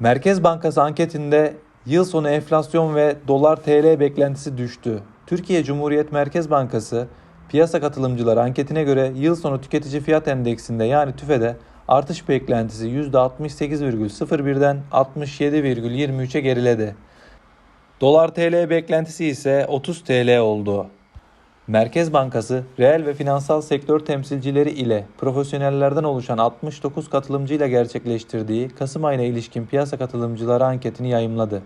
Merkez Bankası anketinde yıl sonu enflasyon ve dolar TL beklentisi düştü. Türkiye Cumhuriyet Merkez Bankası piyasa katılımcıları anketine göre yıl sonu tüketici fiyat endeksinde yani TÜFE'de artış beklentisi %68,01'den 67,23'e geriledi. Dolar TL beklentisi ise 30 TL oldu. Merkez Bankası, reel ve finansal sektör temsilcileri ile profesyonellerden oluşan 69 katılımcıyla gerçekleştirdiği Kasım ayına ilişkin piyasa katılımcıları anketini yayımladı.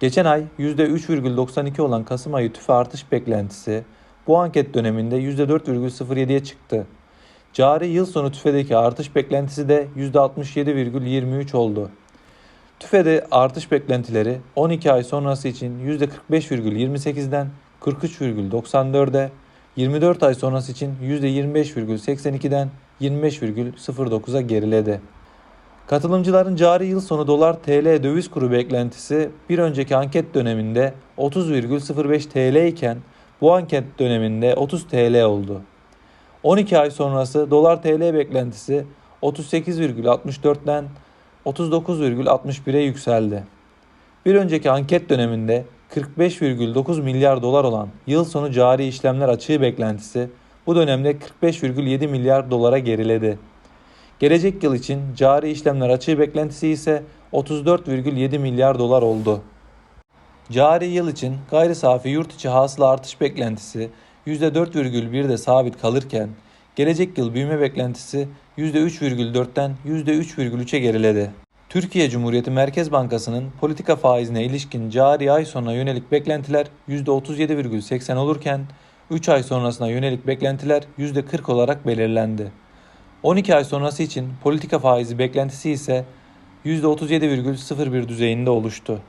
Geçen ay %3,92 olan Kasım ayı tüfe artış beklentisi bu anket döneminde %4,07'ye çıktı. Cari yıl sonu tüfedeki artış beklentisi de %67,23 oldu. TÜFE'de artış beklentileri 12 ay sonrası için %45,28'den 43,94'e, 24 ay sonrası için %25,82'den 25,09'a geriledi. Katılımcıların cari yıl sonu dolar TL döviz kuru beklentisi bir önceki anket döneminde 30,05 TL iken bu anket döneminde 30 TL oldu. 12 ay sonrası dolar TL beklentisi 38,64'ten 39,61'e yükseldi. Bir önceki anket döneminde 45,9 milyar dolar olan yıl sonu cari işlemler açığı beklentisi bu dönemde 45,7 milyar dolara geriledi. Gelecek yıl için cari işlemler açığı beklentisi ise 34,7 milyar dolar oldu. Cari yıl için gayri safi yurt içi hasıla artış beklentisi %4,1'de sabit kalırken gelecek yıl büyüme beklentisi %3,4'ten %3,3'e geriledi. Türkiye Cumhuriyeti Merkez Bankası'nın politika faizine ilişkin cari ay sonuna yönelik beklentiler %37,80 olurken 3 ay sonrasına yönelik beklentiler %40 olarak belirlendi. 12 ay sonrası için politika faizi beklentisi ise %37,01 düzeyinde oluştu.